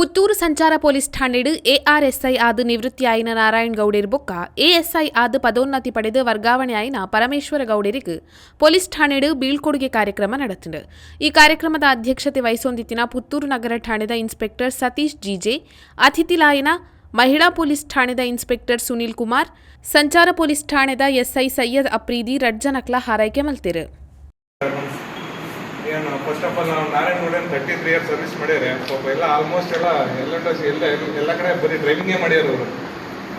ಪುತ್ತೂರು ಸಂಚಾರ ಪೊಲೀಸ್ ಠಾಣೆಡು ಎಆರ್ಎಸ್ಐ ನಿವೃತ್ತಿ ನಿವೃತ್ತಿಯಾಯಿನ ನಾರಾಯಣ್ ಗೌಡೇರ್ ಬೊಕ್ಕ ಎಎಸ್ಐ ಆದ ಪದೋನ್ನತಿ ಪಡೆದು ವರ್ಗಾವಣೆಯಾಯಿನ ಪರಮೇಶ್ವರ ಗೌಡರಿಗೆ ಪೊಲೀಸ್ ಠಾಣೆಡು ಬೀಳ್ಕೊಡುಗೆ ಕಾರ್ಯಕ್ರಮ ನಡೆತಿದೆ ಈ ಕಾರ್ಯಕ್ರಮದ ಅಧ್ಯಕ್ಷತೆ ವಹಿಸೊಂದಿತ್ತಿನ ಪುತ್ತೂರು ನಗರ ಠಾಣೆದ ಇನ್ಸ್ಪೆಕ್ಟರ್ ಸತೀಶ್ ಜಿಜೆ ಅತಿಥಿಲಾಯಿನ ಮಹಿಳಾ ಪೊಲೀಸ್ ಠಾಣೆದ ಇನ್ಸ್ಪೆಕ್ಟರ್ ಸುನೀಲ್ ಕುಮಾರ್, ಸಂಚಾರ ಪೊಲೀಸ್ ಠಾಣೆದ ಎಸ್ಐ ಸೈಯದ್ ಅಪ್ರೀದಿ, ರಡ್ಜನಕ್ಲ ಹಾರೈಕೆ ಮಲ್ತಿರು. ಏನು ಫಸ್ಟ್ ಆಫ್ ಆಲ್ ನಾವು Narayana Gowda thirty three year service ಮಾಡ್ಯಾರೆ ಪಾಪ ಎಲ್ಲ ಆಲ್ಮೋಸ್ಟ್ ಎಲ್ಲ ಎಲ್ಲ ಎಲ್ಲ ಎಲ್ಲ ಕಡೆ ಬರೀ ಡ್ರೈವಿಂಗೇ ಮಾಡ್ಯಾರ ಅವರು.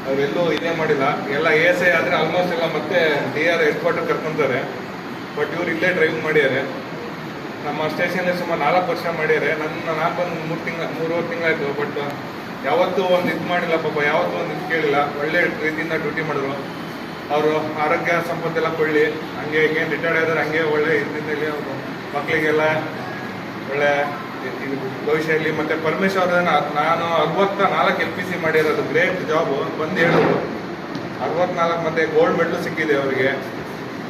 ಅವರೆಲ್ಲೂ ಇದೇ ಮಾಡಿಲ್ಲ. ಎಲ್ಲ ಎ ಎಸ್ ಐ ಆದರೆ ಆಲ್ಮೋಸ್ಟ್ ಎಲ್ಲ ಮತ್ತೆ ಡಿ ಆರ್ ಹೆಡ್ ಕ್ವಾರ್ಟರ್ ಕರ್ಕೊಂತಾರೆ. ಬಟ್ ಇವ್ರು ಇಲ್ಲೇ ಡ್ರೈವಿಂಗ್ ಮಾಡ್ಯಾರೆ ನಮ್ಮ ಸ್ಟೇಷನಲ್ಲಿ ಸುಮಾರು ನಾಲ್ಕು ವರ್ಷ ಮಾಡ್ಯಾರೆ ನನ್ನ ನಾನು ಬಂದು ಮೂರು ತಿಂಗಳ ಮೂರುವರೆ ತಿಂಗಳಾಯ್ತು. ಬಟ್ ಯಾವತ್ತೂ ಒಂದು ಇದು ಮಾಡಿಲ್ಲ ಪಾಪ. ಯಾವತ್ತೂ ಒಂದು ಇದು ಕೇಳಿಲ್ಲ. ಒಳ್ಳೆ ರೀತಿಯಿಂದ ಡ್ಯೂಟಿ ಮಾಡಿದ್ರು. ಅವರು ಆರೋಗ್ಯ ಸಂಪತ್ತೆಲ್ಲ ಕೊಳ್ಳಿ. ಹಂಗೆ ಏನು ರಿಟೈರ್ಡ್ ಆದರೆ ಹಂಗೆ ಒಳ್ಳೆ ಇದರಲ್ಲಿ ಅವರು ಮಕ್ಕಳಿಗೆಲ್ಲ ಒಳ್ಳೆ ಭವಿಷ್ಯದಲ್ಲಿ ಇದು ಭವಿಷ್ಯ ಇರಲಿ ಮತ್ತು ಪರಮೇಶ್ವರ್ ನಾನು ಅರವತ್ತ ನಾಲ್ಕು ಎಲ್ ಪಿ ಸಿ ಮಾಡಿರೋದು ಗ್ರೇಟ್ ಜಾಬು ಬಂದು ಹೇಳಿದ್ರು ಅರವತ್ನಾಲ್ಕು ಮತ್ತೆ ಗೋಲ್ಡ್ ಮೆಡಲ್ ಸಿಕ್ಕಿದೆ ಅವರಿಗೆ.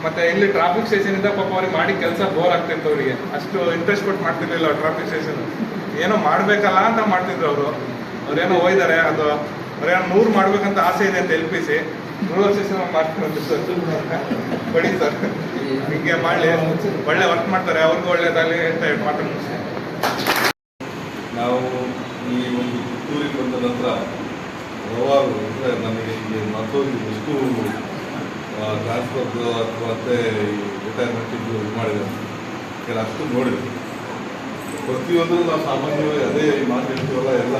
ಮತ್ತೆ ಇಲ್ಲಿ ಟ್ರಾಫಿಕ್ ಸ್ಟೇಷನ್ ಇಂದ ಪಾಪ ಅವ್ರಿಗೆ ಮಾಡಿ ಕೆಲಸ ಬೋರ್ ಆಗ್ತಿತ್ತು ಅವರಿಗೆ. ಅಷ್ಟು ಇಂಟ್ರೆಸ್ಟ್ ಕೊಟ್ಟು ಮಾಡ್ತಿರ್ಲಿಲ್ಲ ಟ್ರಾಫಿಕ್ ಸ್ಟೇಷನ್ ಏನೋ ಮಾಡ್ಬೇಕಲ್ಲ ಅಂತ ಮಾಡ್ತಿದ್ರು ಅವರು. ಅವ್ರೇನೋ ಹೋಯ್ದಾರೆ ಅದು ಅವ್ರೇನೋ ನೂರು ಮಾಡ್ಬೇಕಂತ ಆಸೆ ಇದೆ ಅಂತ ಎಲ್ ಪಿ ಸಿ. ನೂರು ಸ್ಟೇಷನ್ ಸರ್. ಬಡಿ ಸರ್. ಹಿಂಗೆ ಮಾಡಲಿ ಒಳ್ಳೆ ವರ್ಕ್ ಮಾಡ್ತಾರೆ, ಅವ್ರಿಗೂ ಒಳ್ಳೇದಾಗಲಿ ಅಂತ ಹೇಳಿ ಮಾತು ನಾವು ಈ ಒಂದು ಪುತ್ತೂರಿಗೆ ಬಂದ ನಂತರ ಹಲವಾರು ಅಂದರೆ ನಮಗೆ ಈ ಮತ್ತೊಂದು ಎಷ್ಟು ಟ್ರಾನ್ಸ್ಫರ್ ಅಥವಾ ಮತ್ತೆ ರಿಟೈರ್ಮೆಂಟ್ ಇದು ಮಾಡಿದೆ ಕೆಲ ಅಷ್ಟು ನೋಡಿದೆ ಪ್ರತಿಯೊಂದು ನಾವು ಸಾಮಾನ್ಯವಾಗಿ ಅದೇ ಮಾತು ಹೇಳ್ತೀವಲ್ಲ, ಎಲ್ಲ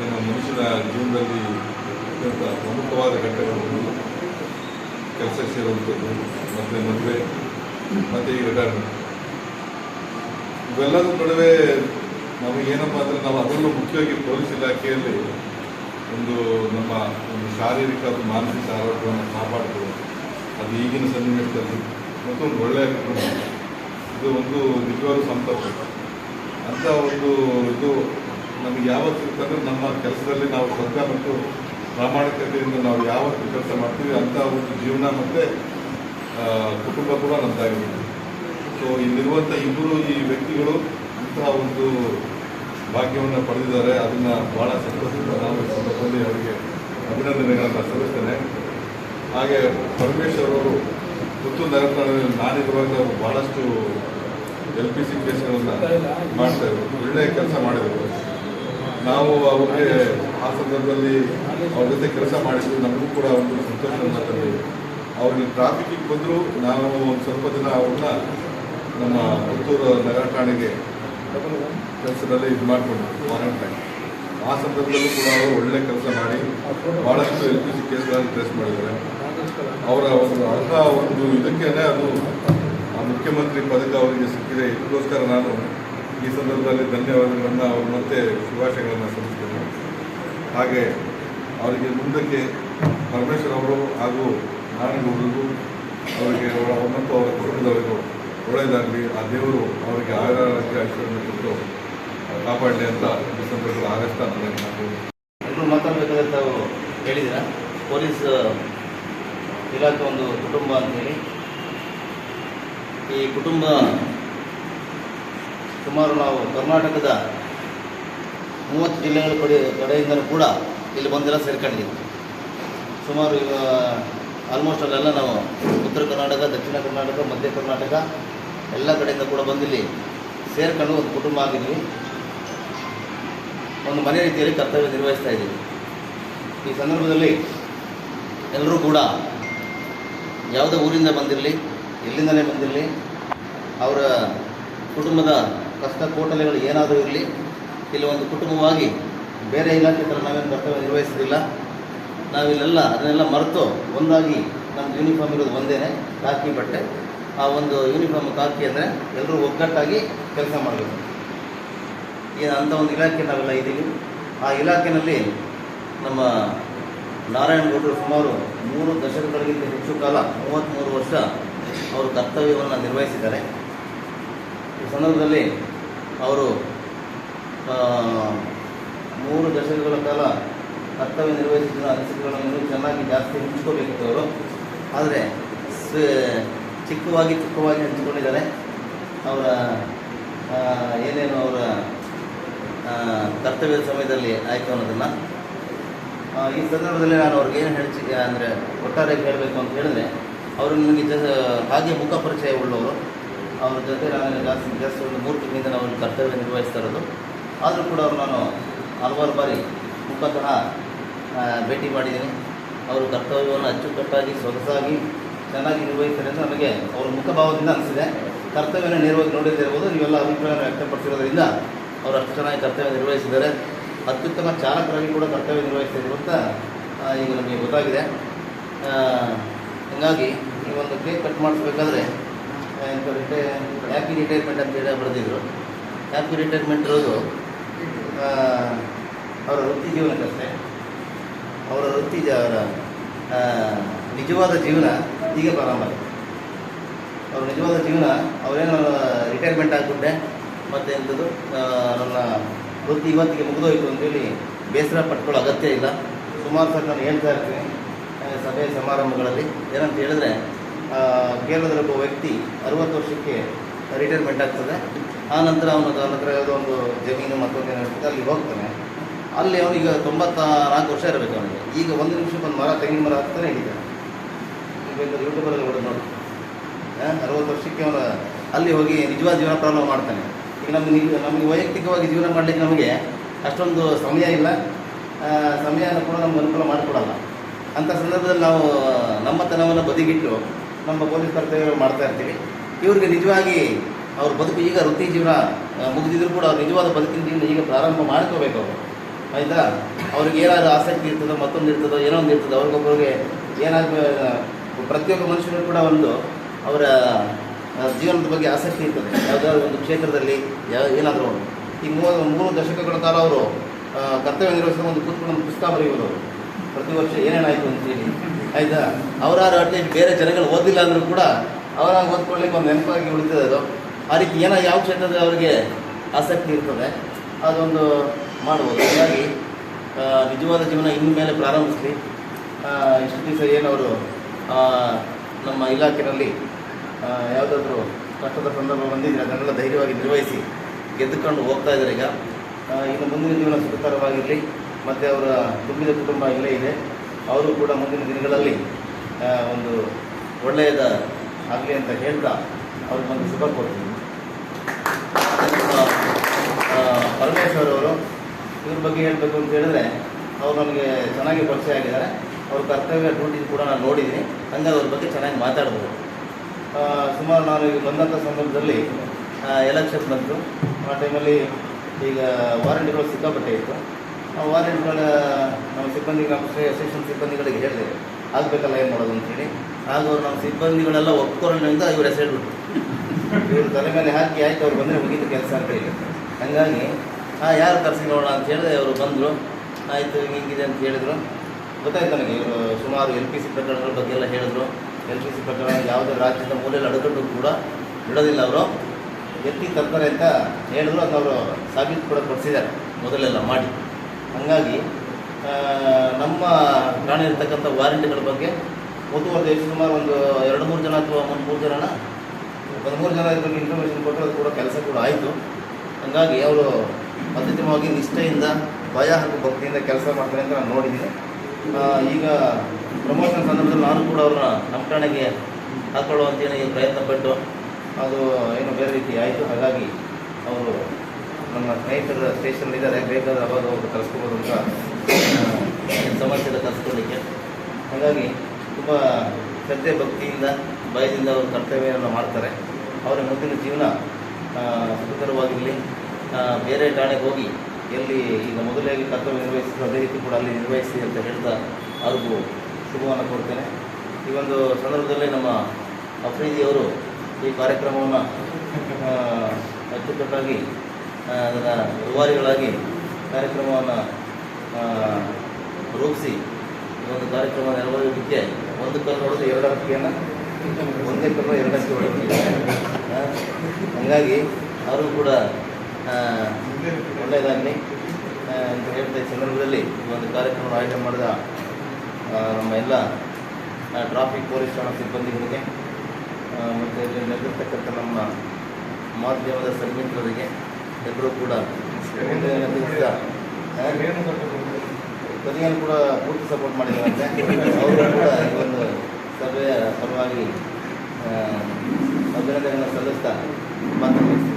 ಏನು ಮನುಷ್ಯನ ಜೀವನದಲ್ಲಿ ಅತ್ಯಂತ ಪ್ರಮುಖವಾದ ಘಟ್ಟಗಳು ಕೆಲಸ ಸೇರುವಂಥದ್ದು ಮತ್ತು ಮದುವೆ ಮತ್ತು ಈ ರಿಟೈರ್ಮೆಂಟ್ ಇವೆಲ್ಲದರ ನಡುವೆ ನಮಗೇನಪ್ಪ ಅಂದರೆ ನಾವು ಅದರಲ್ಲೂ ಮುಖ್ಯವಾಗಿ ಪೊಲೀಸ್ ಇಲಾಖೆಯಲ್ಲಿ ಒಂದು ನಮ್ಮ ಒಂದು ಶಾರೀರಿಕ ಮತ್ತು ಮಾನಸಿಕ ಆರೋಗ್ಯವನ್ನು ಕಾಪಾಡ್ಕೊಳ್ಳೋದು. ಅದು ಈಗಿನ ಸನ್ನಿವೇಶದಲ್ಲಿ ಮತ್ತು ಒಂದು ಒಳ್ಳೆಯ ಕುಟುಂಬ ಇದು ಒಂದು ನಿಜವಾದ ಸಂಪರ್ಕ ಅಂತ ಒಂದು ಇದು ನಮಗೆ ಯಾವತ್ತು ಇರ್ತಂದ್ರೆ ನಮ್ಮ ಕೆಲಸದಲ್ಲಿ ನಾವು ಸರ್ಕಾರ ಮತ್ತು ಪ್ರಾಮಾಣಿಕತೆಯಿಂದ ನಾವು ಯಾವತ್ತು ಕೆಲಸ ಮಾಡ್ತೀವಿ ಅಂತ ಒಂದು ಜೀವನ ಮತ್ತು ಕುಟುಂಬ ಕೂಡ ನಮ್ಮದಾಗಿದೆ ಸೊ ಇಲ್ಲಿರುವಂಥ ಇಬ್ಬರು ಈ ವ್ಯಕ್ತಿಗಳು ಇಂತಹ ಒಂದು ಭಾಗ್ಯವನ್ನು ಪಡೆದಿದ್ದಾರೆ. ಅದನ್ನು ಭಾಳ ಸಂತೋಷದಿಂದ ನಾವು ಸಂದರ್ಭದಲ್ಲಿ ಅವರಿಗೆ ಅಭಿನಂದನೆಗಳನ್ನು ಸಲ್ಲಿಸ್ತೇನೆ. ಹಾಗೆ ಪರಮೇಶ್ವರ್ ಅವರು ಪುತ್ತೂರು ನಗರದಲ್ಲಿ ನಾನಿರುವಾಗ ಅವರು ಭಾಳಷ್ಟು ಎಲ್ ಪಿ ಸಿ ಕೇಸ್ಗಳನ್ನು ಮಾಡ್ತಾ ಇದ್ರು. ಒಳ್ಳೆಯ ಕೆಲಸ ಮಾಡಿದರು. ನಾವು ಅವ್ರಿಗೆ ಆ ಸಂದರ್ಭದಲ್ಲಿ ಅವ್ರ ಜೊತೆ ಕೆಲಸ ಮಾಡಿದ್ರು ನಮಗೂ ಕೂಡ ಒಂದು ಸಂತೋಷದ ಮಾತಲ್ಲಿ. ಅವ್ರಿಗೆ ಟ್ರಾಫಿಕ್ಕಿಗೆ ಬಂದರೂ ನಾವು ಒಂದು ಸ್ವಲ್ಪ ದಿನ ಅವ್ರನ್ನ ನಮ್ಮ ಪುತ್ತೂರು ನಗರ ಠಾಣೆಗೆ ಕೆಲಸದಲ್ಲಿ ಇದು ಮಾಡಿಕೊಂಡ್ರು ಕ್ವಾರಂಟೈನ್ ಆ ಸಂದರ್ಭದಲ್ಲೂ ಕೂಡ ಅವರು ಒಳ್ಳೆ ಕೆಲಸ ಮಾಡಿ ಭಾಳಷ್ಟು ಎಲ್ ಪಿ ಸಿ ಕೇಸ್ಗಳನ್ನು ಟ್ರೇಸ್ ಮಾಡಿದ್ದಾರೆ. ಅವರ ಒಂದು ಅರ್ಹ ಒಂದು ಇದಕ್ಕೇನೆ ಅದು ಆ ಮುಖ್ಯಮಂತ್ರಿ ಪದಕ ಅವರಿಗೆ ಸಿಕ್ಕಿದೆ. ಇದಕ್ಕೋಸ್ಕರ ನಾನು ಈ ಸಂದರ್ಭದಲ್ಲಿ ಧನ್ಯವಾದಗಳನ್ನು ಅವರು ಮತ್ತೆ ಶುಭಾಶಯಗಳನ್ನು ಸಲ್ಲಿಸ್ತೇನೆ. ಹಾಗೆ ಅವರಿಗೆ ಮುಂದಕ್ಕೆ ಪರಮೇಶ್ವರ್ ಅವರು ಹಾಗೂ ನಾರಾಯಣಗೌಡರಿಗೂ ಅವರಿಗೆ ಅವರ ಮತ್ತು ಅವರ ಕುಟುಂಬದವರಿಗೂ ಒಳ್ಳೆಯದಾಗಲಿ, ಆ ದೇವರು ಅವರಿಗೆ ಆರೋಗ್ಯ ಐಶ್ವರ್ಯ ಕೊಟ್ಟು ಕಾಪಾಡಲಿ ಅಂತ ಈ ಸಂದರ್ಭದಲ್ಲಿ ಆಗಸ್ಟ್ ಎಲ್ಲರೂ ಮಾತಾಡಬೇಕಾದ್ರೆ ತಾವು ಪೊಲೀಸ್ ಇಲಾಖೆ ಒಂದು ಕುಟುಂಬ ಅಂತೇಳಿ ಈ ಕುಟುಂಬ ಸುಮಾರು ನಾವು ಕರ್ನಾಟಕದ ಮೂವತ್ತು ಜಿಲ್ಲೆಗಳ ಕಡೆ ಕಡೆಯಿಂದಲೂ ಕೂಡ ಇಲ್ಲಿ ಬಂದೆಲ್ಲ ಸೇರ್ಕೊಂಡಿದ್ದೀವಿ. ಸುಮಾರು ಈಗ ಆಲ್ಮೋಸ್ಟ್ ಅಲ್ಲೆಲ್ಲ ನಾವು ಉತ್ತರ ಕರ್ನಾಟಕ, ದಕ್ಷಿಣ ಕರ್ನಾಟಕ, ಮಧ್ಯ ಕರ್ನಾಟಕ ಎಲ್ಲ ಕಡೆಯಿಂದ ಕೂಡ ಬಂದಿಲ್ಲಿ ಸೇರ್ಕೊಂಡು ಒಂದು ಕುಟುಂಬ ಆಗಿದ್ವಿ ಒಂದು ಮನೆ ರೀತಿಯಲ್ಲಿ ಕರ್ತವ್ಯ ನಿರ್ವಹಿಸ್ತಾ ಇದ್ದೀವಿ. ಈ ಸಂದರ್ಭದಲ್ಲಿ ಎಲ್ಲರೂ ಕೂಡ ಯಾವುದೇ ಊರಿಂದ ಬಂದಿರಲಿ ಎಲ್ಲಿಂದಲೇ ಬಂದಿರಲಿ, ಅವರ ಕುಟುಂಬದ ಕಷ್ಟ ಕೋಟಲೆಗಳು ಏನಾದರೂ ಇರಲಿ, ಇಲ್ಲಿ ಒಂದು ಕುಟುಂಬವಾಗಿ ಬೇರೆ ಇಲಾಖೆ ಥರ ನಾವೇನು ಕರ್ತವ್ಯ ನಿರ್ವಹಿಸೋದಿಲ್ಲ ನಾವಿಲ್ಲೆಲ್ಲ ಅದನ್ನೆಲ್ಲ ಮರೆತು ಒಂದಾಗಿ ನಮ್ಮ ಯೂನಿಫಾರ್ಮ್ ಇರೋದು ಒಂದೇ ಕಾಕಿ ಬಟ್ಟೆ. ಆ ಒಂದು ಯೂನಿಫಾರ್ಮ್ ಕಾಕಿ ಅಂದರೆ ಎಲ್ಲರೂ ಒಗ್ಗಟ್ಟಾಗಿ ಕೆಲಸ ಮಾಡಬೇಕು. ಏನು ಅಂಥ ಒಂದು ಇಲಾಖೆ ನಾವೆಲ್ಲ ಇದ್ದೀವಿ. ಆ ಇಲಾಖೆಯಲ್ಲಿ ನಮ್ಮ ನಾರಾಯಣಗೌಡರು ಸುಮಾರು ಮೂರು ದಶಕಗಳಿಗಿಂತ ಹೆಚ್ಚು ಕಾಲ ಮೂವತ್ತ್ಮೂರು ವರ್ಷ ಅವರು ಕರ್ತವ್ಯವನ್ನು ನಿರ್ವಹಿಸಿದ್ದಾರೆ. ಸಂದರ್ಭದಲ್ಲಿ ಅವರು ಮೂರು ದಶಕಗಳ ಕಾಲ ಕರ್ತವ್ಯ ನಿರ್ವಹಿಸಿದ ಅನಿಸಿಕೆಗಳನ್ನು ಚೆನ್ನಾಗಿ ಜಾಸ್ತಿ ಹಂಚ್ಕೋಬೇಕಿತ್ತು ಅವರು. ಆದರೆ ಚಿಕ್ಕವಾಗಿ ಚಿಕ್ಕವಾಗಿ ಹಂಚಿಕೊಂಡಿದ್ದಾರೆ. ಅವರ ಏನೇನು ಅವರ ಕರ್ತವ್ಯದ ಸಮಯದಲ್ಲಿ ಆಯಿತು ಅನ್ನೋದನ್ನು. ಈ ಸಂದರ್ಭದಲ್ಲಿ ನಾನು ಅವ್ರಿಗೆ ಏನು ಹೇಳ್ತೀನಿ ಅಂದರೆ ಒಟ್ಟಾರೆ ಹೇಳಬೇಕು ಅಂತ ಹೇಳಿದ್ರೆ, ಅವರು ನನಗೆ ಹಾಗೆ ಮುಖ ಪರಿಚಯ ಉಳ್ಳವರು. ಅವ್ರ ಜೊತೆ ನಾನು ಜಾಸ್ತಿ ಜಾಸ್ತಿ ಒಂದು ಮೂರು ತಿಂಗಳಿಂದ ನಾವು ಕರ್ತವ್ಯ ನಿರ್ವಹಿಸ್ತಾ ಇರೋದು. ಆದರೂ ಕೂಡ ಅವರು ನಾನು ಹಲವಾರು ಬಾರಿ ಮುಖತಃ ಭೇಟಿ ಮಾಡಿದ್ದೀನಿ. ಅವರು ಕರ್ತವ್ಯವನ್ನು ಅಚ್ಚುಕಟ್ಟಾಗಿ, ಸೊಗಸಾಗಿ, ಚೆನ್ನಾಗಿ ನಿರ್ವಹಿಸ್ತಾರೆ ಅಂತ ನಮಗೆ ಅವ್ರ ಮುಖಭಾವದಿಂದ ಅನಿಸಿದೆ. ಕರ್ತವ್ಯನ ನೇರವಾಗಿ ನೋಡಿದಿರ್ಬೋದು ನೀವೆಲ್ಲ ಅಭಿಪ್ರಾಯ ವ್ಯಕ್ತಪಡಿಸಿರೋದ್ರಿಂದ ಅವರು ಅಷ್ಟು ಚೆನ್ನಾಗಿ ಕರ್ತವ್ಯ ನಿರ್ವಹಿಸಿದ್ದಾರೆ. ಅತ್ಯುತ್ತಮ ಚಾಲಕರಾಗಿ ಕೂಡ ಕರ್ತವ್ಯ ನಿರ್ವಹಿಸ್ತಿದ್ರು ಅಂತ ಈಗ ನಮಗೆ ಗೊತ್ತಾಗಿದೆ. ಹೀಗಾಗಿ ಈ ಒಂದು ಕೇಕ್ ಕಟ್ ಮಾಡಿಸ್ಬೇಕಾದ್ರೆ ಹ್ಯಾಪಿ ರಿಟೈರ್ಮೆಂಟ್ ಅಂತ ಹೇಳಿ ಬರೆದಿದ್ರು. ಹ್ಯಾಪಿ ರಿಟೈರ್ಮೆಂಟ್ ಇರೋದು ಅವರ ವೃತ್ತಿ ಜೀವನಕ್ಕಷ್ಟೇ. ಅವರ ವೃತ್ತಿ ಅವರ ನಿಜವಾದ ಜೀವನ ಈಗ ಪ್ರಾರಂಭ ಆಗಿದೆ ಅವ್ರ ನಿಜವಾದ ಜೀವನ, ಅವರೇನು ರಿಟೈರ್ಮೆಂಟ್ ಆಗಿಬಿಟ್ಟೆ ಮತ್ತು ಎಂಥದ್ದು ನನ್ನ ವೃತ್ತಿ ಇವತ್ತಿಗೆ ಮುಗಿದೋಯ್ತು ಅಂತೇಳಿ ಬೇಸರ ಪಟ್ಕೊಳ್ಳೋ ಅಗತ್ಯ ಇಲ್ಲ. ಸುಮಾರು ಸರ್ ನಾನು ಹೇಳ್ತಾ ಇರ್ತೀನಿ ಸಭೆ ಸಮಾರಂಭಗಳಲ್ಲಿ ಏನಂತ ಹೇಳಿದ್ರೆ ಕೇರಳದಲ್ಲಿ ಒಬ್ಬ ವ್ಯಕ್ತಿ ಅರುವತ್ತು ವರ್ಷಕ್ಕೆ ರಿಟೈರ್ಮೆಂಟ್ ಆಗ್ತದೆ. ಆ ನಂತರ ಅವನು ಅದರ ಹತ್ರ ಯಾವುದೋ ಒಂದು ಜಮೀನು ಮತ್ತೊಂದು ಏನು ಇರ್ತದೆ ಅಲ್ಲಿ ಹೋಗ್ತಾನೆ. ಅಲ್ಲಿ ಅವನು ತೊಂಬತ್ತ ನಾಲ್ಕು ವರ್ಷ ಇರಬೇಕು ಅವನಿಗೆ. ಈಗ ಒಂದು ನಿಮಿಷಕ್ಕೆ ಒಂದು ಮರ, ತೆಂಗಿನ ಮರ ಹತ್ತಾನೆ ಹಿಡಿತಾನೆ ಈಗ ಯೂಟ್ಯೂಬಲ್ಲಿ ನೋಡಿ. ನೋಡಿ ಅರವತ್ತು ವರ್ಷಕ್ಕೆ ಅವನು ಅಲ್ಲಿ ಹೋಗಿ ನಿಜವಾದ ಜೀವನ ಪ್ರಾರಂಭ ಮಾಡ್ತಾನೆ. ಈಗ ನಮ್ಗೆ ನಮಗೆ ವೈಯಕ್ತಿಕವಾಗಿ ಜೀವನ ಮಾಡಲಿಕ್ಕೆ ನಮಗೆ ಅಷ್ಟೊಂದು ಸಮಯ ಇಲ್ಲ. ಸಮಯನ ಕೂಡ ನಮ್ಗೆ ಅನುಕೂಲ ಮಾಡಿಕೊಡಲ್ಲ. ಅಂಥ ಸಂದರ್ಭದಲ್ಲಿ ನಾವು ನಮ್ಮತನವನ್ನು ಬದಿಗಿಟ್ಟು ನಮ್ಮ ಪೊಲೀಸ್ ಕರ್ತವ್ಯ ಮಾಡ್ತಾ ಇರ್ತೀವಿ. ಇವ್ರಿಗೆ ನಿಜವಾಗಿ ಅವ್ರ ಬದುಕು ಈಗ ವೃತ್ತಿ ಜೀವನ ಮುಗಿದಿದ್ರು ಕೂಡ ಅವ್ರು ನಿಜವಾದ ಬದುಕಿನ ಜೀವನ ಈಗ ಪ್ರಾರಂಭ ಮಾಡ್ಕೋಬೇಕು ಅವರು. ಆಯಿತಾ? ಅವ್ರಿಗೆ ಏನಾದ್ರು ಆಸಕ್ತಿ ಇರ್ತದೋ, ಮತ್ತೊಂದು ಇರ್ತದೋ ಏನೋ ಒಂದು ಇರ್ತದೆ, ಅವ್ರಿಗೊಬ್ಬರಿಗೆ ಏನಾದರೂ ಪ್ರತಿಯೊಬ್ಬ ಮನುಷ್ಯರು ಕೂಡ ಒಂದು ಅವರ ಜೀವನದ ಬಗ್ಗೆ ಆಸಕ್ತಿ ಇರ್ತದೆ. ಯಾವುದಾದ್ರು ಒಂದು ಕ್ಷೇತ್ರದಲ್ಲಿ ಯಾವ ಏನಾದರೂ ಈ ಮೂರು ಮೂರು ದಶಕಗಳ ಕಾಲ ಅವರು ಕರ್ತವ್ಯ ನಿರ್ವಹಿಸಿದ ಒಂದು ಕೂತ್ಕೊಂಡು ಒಂದು ಪುಸ್ತಕ ಬರೆಯುವುದು ಪ್ರತಿ ವರ್ಷ ಏನೇನಾಯಿತು ಅಂತೇಳಿ ಆಯಿತಾ? ಅವರಾರು ಅಟ್ಲೀಸ್ಟ್ ಬೇರೆ ಜನಗಳು ಓದಿಲ್ಲ ಅಂದರೂ ಕೂಡ ಅವರಾಗಿ ಓದ್ಕೊಳ್ಳಿಕ್ಕೆ ಒಂದು ನೆನಪಾಗಿ ಉಳಿತದೆ ಆ ರೀತಿ ಏನೋ ಯಾವ ಕ್ಷೇತ್ರದಲ್ಲಿ ಅವರಿಗೆ ಆಸಕ್ತಿ ಇರ್ತದೆ, ಅದೊಂದು ಮಾಡ್ಬೋದು. ಹಾಗಾಗಿ ನಿಜವಾದ ಜೀವನ ಇನ್ನು ಮೇಲೆ ಪ್ರಾರಂಭಿಸಲಿ. ಇಷ್ಟು ದಿವಸ ಏನವರು ನಮ್ಮ ಇಲಾಖೆಯಲ್ಲಿ ಯಾವುದಾದ್ರೂ ಕಷ್ಟದ ಸಂದರ್ಭ ಬಂದಿದ್ದರೆ ಅದನ್ನೆಲ್ಲ ಧೈರ್ಯವಾಗಿ ನಿರ್ವಹಿಸಿ ಗೆದ್ದುಕೊಂಡು ಹೋಗ್ತಾ ಇದ್ದಾರೆ ಈಗ. ಇನ್ನು ಮುಂದಿನ ಜೀವನ ಸುಖಕರವಾಗಿರಲಿ. ಮತ್ತು ಅವರ ತುಂಬಿದ ಕುಟುಂಬ ಇಲ್ಲೇ ಇದೆ. ಅವರು ಕೂಡ ಮುಂದಿನ ದಿನಗಳಲ್ಲಿ ಒಂದು ಒಳ್ಳೆಯದ ಆಗಲಿ ಅಂತ ಹೇಳ್ತಾ ಅವ್ರಿಗೆ ಒಂದು ಶುಭ ಕೊಡ್ತೀನಿ ಪರಮೇಶ್ವರ್ ಅವರು ಇವ್ರ ಬಗ್ಗೆ ಹೇಳಬೇಕು ಅಂತ ಹೇಳಿದ್ರೆ, ಅವ್ರು ನನಗೆ ಚೆನ್ನಾಗಿ ಪರಿಚಯ ಆಗಿದ್ದಾರೆ. ಅವ್ರ ಕರ್ತವ್ಯ ಡ್ಯೂಟಿ ಕೂಡ ನಾನು ನೋಡಿದ್ದೀನಿ. ಹಂಗಾಗಿ ಅವ್ರ ಬಗ್ಗೆ ಚೆನ್ನಾಗಿ ಮಾತಾಡ್ಬೋದು. ಸುಮಾರು ನಾನು ಈಗ ಬಂದಂಥ ಸಂದರ್ಭದಲ್ಲಿ ಎಲೆಕ್ಷನ್ ಬಂತು. ಆ ಟೈಮಲ್ಲಿ ಈಗ ವಾರಂಟಿಗಳು ಸಿಕ್ಕಾಪಟ್ಟೆ ಇತ್ತು. ಆ ವಾರಂಟಿಗಳ ನಾವು ಸಿಬ್ಬಂದಿಗೆ ನಮ್ಮ ಅಸಿಸ್ಟೆಂಟ್ ಸಿಬ್ಬಂದಿಗಳಿಗೆ ಹೇಳಿದೆ ಆಗಬೇಕಲ್ಲ ಏನು ಮಾಡೋದು ಅಂತೇಳಿ ಆಗ ಅವ್ರು ನಮ್ಮ ಸಿಬ್ಬಂದಿಗಳೆಲ್ಲ ಒಪ್ಕೊಳ್ಳೋದ್ರಿಂದ ಇವ್ರ ಹೆಸರು ಹೇಳ್ಬಿಟ್ರು ಇವ್ರ ತಲೆ ಮೇಲೆ ಹಾಕಿ ಆಯ್ತು, ಅವ್ರು ಬಂದರೆ ಮುಗಿದ ಕೆಲಸ ಅಂತ ಹೇಳಿ. ಹಂಗಾಗಿ ಹಾಂ ಯಾರು ಕರ್ಸಿ ನೋಡೋಣ ಅಂತ ಹೇಳಿದ್ರೆ ಅವರು ಬಂದರು. ಆಯಿತು, ಹಿಂಗಿದೆ ಅಂತ ಹೇಳಿದರು. ಗೊತ್ತಾಯ್ತು ನನಗೆ, ಇವರು ಸುಮಾರು ಎಲ್ ಪಿ ಸಿ ಪ್ರಕರಣಗಳ ಬಗ್ಗೆ ಎಲ್ಲ ಹೇಳಿದ್ರು. ಎಲ್ ಪಿ ಸಿ ಪ್ರಕರಣ ಯಾವುದೇ ರಾಜ್ಯದ ಮೂಲೆಯಲ್ಲಿ ಅಡಗಟ್ಟು ಕೂಡ ಬಿಡೋದಿಲ್ಲ ಅವರು. ಎತ್ತಿ ತರ್ತಾರೆ ಅಂತ ಹೇಳಿದ್ರು, ಅದನ್ನ ಅವರು ಸಾಬೀತು ಕೂಡ ಕೊಡಿಸಿದ್ದಾರೆ. ಮೊದಲೆಲ್ಲ ಮಾಡಿ. ಹಾಗಾಗಿ ನಮ್ಮ ಪ್ರಾಣಿ ಇರ್ತಕ್ಕಂಥ ವಾರಂಟಿಗಳ ಬಗ್ಗೆ ಮುತುವರ್ಜಿ ಸುಮಾರು ಒಂದು ಎರಡು ಮೂರು ಜನ ಅಥವಾ ಒಂದು ಮೂರು ಜನನ ಒಂದು ಜನ ಇದ್ರ ಬಗ್ಗೆ ಇನ್ಫಾರ್ಮೇಷನ್ ಕೊಟ್ಟರೆ ಅದು ಕೂಡ ಕೆಲಸ ಕೂಡ ಆಯಿತು. ಹಾಗಾಗಿ ಅವರು ಅತ್ಯುತ್ತಮವಾಗಿ ನಿಷ್ಠೆಯಿಂದ, ಭಯ ಹಾಗೂ ಭಕ್ತಿಯಿಂದ ಕೆಲಸ ಮಾಡ್ತಾರೆ ಅಂತ ನಾನು ನೋಡಿದ್ದೀನಿ. ಈಗ ಪ್ರಮೋಷನ್ ಸಂದರ್ಭದಲ್ಲಿ ನಾನು ಕೂಡ ಅವ್ರನ್ನ ನಮ್ಮ ಠಾಣೆಗೆ ಹಾಕೊಳ್ಳುವಂತೇಳಿ ಪ್ರಯತ್ನ ಪಟ್ಟು ಅದು ಏನು ಬೇರೆ ರೀತಿ ಆಯಿತು. ಹಾಗಾಗಿ ಅವರು ನಮ್ಮ ಸ್ನೇಹಿತರ ಸ್ಟೇಷನ್ ಇದ್ದಾರೆ ಬೇಕಾದ್ರೆ ಅವಾಗ ಅವರು ಕಲಿಸ್ಕೋಬೋದು ಅಂತ ಸಮಸ್ಯೆ ಕಲಿಸ್ಕೊಳ್ಳಿಕ್ಕೆ ಹಾಗಾಗಿ ತುಂಬ ಶ್ರದ್ಧೆ, ಭಕ್ತಿಯಿಂದ, ಭಯದಿಂದ ಅವರು ಕರ್ತವ್ಯವನ್ನು ಮಾಡ್ತಾರೆ. ಅವರ ಮುಂದಿನ ಜೀವನ ಸುಖಕರವಾಗಿರಲಿ ಬೇರೆ ಠಾಣೆಗೆ ಹೋಗಿ ಎಲ್ಲಿ ಈಗ ಮೊದಲೇ ಕರ್ತವ್ಯ ನಿರ್ವಹಿಸಿದ್ರು, ಅದೇ ರೀತಿ ಕೂಡ ಅಲ್ಲಿ ನಿರ್ವಹಿಸಿ ಅಂತ ಹೇಳ್ತಾ ಅವ್ರಿಗೂ ಶುಭವನ್ನು ಕೊಡ್ತೇನೆ ಈ ಒಂದು ಸಂದರ್ಭದಲ್ಲಿ ನಮ್ಮ ಅಫ್ರೀದಿಯವರು ಈ ಕಾರ್ಯಕ್ರಮವನ್ನು ಅಚ್ಚುಕಟ್ಟಾಗಿ ಆ, ಅದರ ರೂವಾರಿಗಳಾಗಿ ಕಾರ್ಯಕ್ರಮವನ್ನು ರೂಪಿಸಿ ಈ ಒಂದು ಕಾರ್ಯಕ್ರಮ ನೆರವೇರಿಸಲಿಕ್ಕೆ ಒಂದು ಕಲ್ಲು ಹೊಡೆದು ಎರಡು ಅಕ್ಕಿಯನ್ನು ಒಂದೇ ಕಲ್ಲು ಎರಡು ಅಕ್ಕಿ ಹೊಡೆದು ಹಾಗಾಗಿ ಅವರು ಕೂಡ ಒಳ್ಳೆಯದಾಗಲಿ. ಅಂತ ಹೇಳ್ತಾ ಸಂದರ್ಭದಲ್ಲಿ ಈ ಒಂದು ಕಾರ್ಯಕ್ರಮ ಆಯೋಜನೆ ಮಾಡಿದ ನಮ್ಮ ಎಲ್ಲ ಟ್ರಾಫಿಕ್ ಪೊಲೀಸ್ ಠಾಣಾ ಸಿಬ್ಬಂದಿಗಳಿಗೆ ಮತ್ತು ಇಲ್ಲಿ ನೆರೆದಿರ್ತಕ್ಕಂಥ ನಮ್ಮ ಮಾಧ್ಯಮದ ಸನ್ಮಿತ್ರರಿಗೆ ಎಲ್ಲರೂ ಕೂಡ. ಕೊನೆಯಲ್ಲಿ ಕೂಡ ಪೂರ್ತಿ ಸಪೋರ್ಟ್ ಮಾಡಿದ್ದಾರಂತೆ ಅವರು ಕೂಡ ಈ ಒಂದು ಸಭೆಯ ಪರವಾಗಿ ಅಭಿನಂದನೆಗಳನ್ನು ಸಲ್ಲಿಸ್ತಾ ಮಾತನಾಡಿಸ್ತೀನಿ